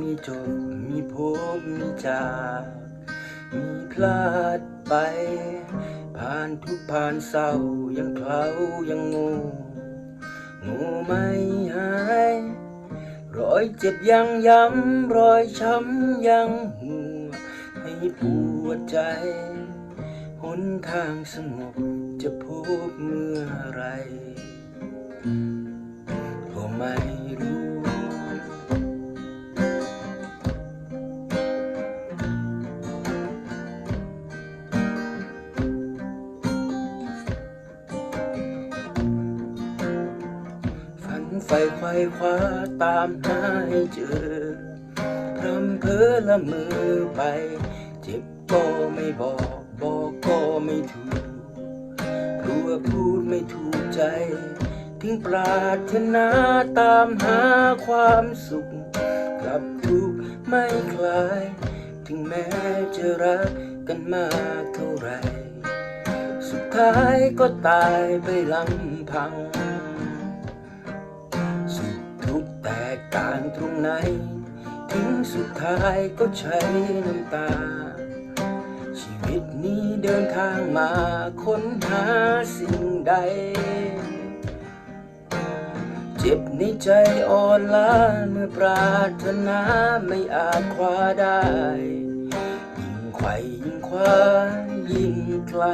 มีจบ มีพบมีจาก มีพลาดไป ผ่านทุกผ่านเศร้ายังเคล้ายังงูงูไม่หาย รอยเจ็บยังย้ำรอยช้ำยังหัว ให้ปวดใจ หนทางสงบจะพบเมื่อไร ไฟไขว้คว้าตามหาให้เจอพรำเพอละมือไปเจ็บก็ไม่บอกบอกก็ไม่ถูกกลัวพูดไม่ถูกใจ ถึงปรารถนาตามหาความสุขกลับถูกไม่คลาย ถึงแม้จะรักกันมากเท่าไหรสุดท้ายก็ตายไปลำพัง ตกต่างตรงไหน ถึงสุดท้ายก็ใช้น้ำตา ชีวิตนี้เดินทางมาค้นหาสิ่งใด เจ็บในใจอ่อนล้าเมื่อปรารถนาไม่อาจคว้าได้ ยิ่งไขว่ยิ่งคว้ายิ่งไกล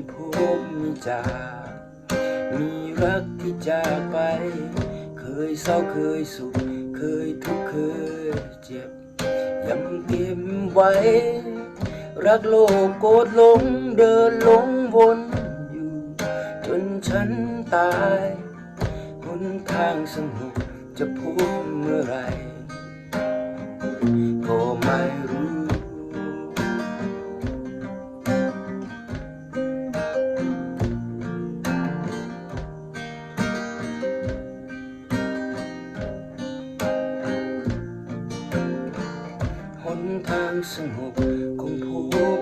บมีพบมีจากมีรักที่จากไป เคยเศร้าเคยสุข เคยทุกข์เคยเจ็บยังเก็บไว้ รักโลกโกรธหลงเดินหลงวนอยู่ จนฉันตายหนทางสงบจะพบเมื่อไร หนทา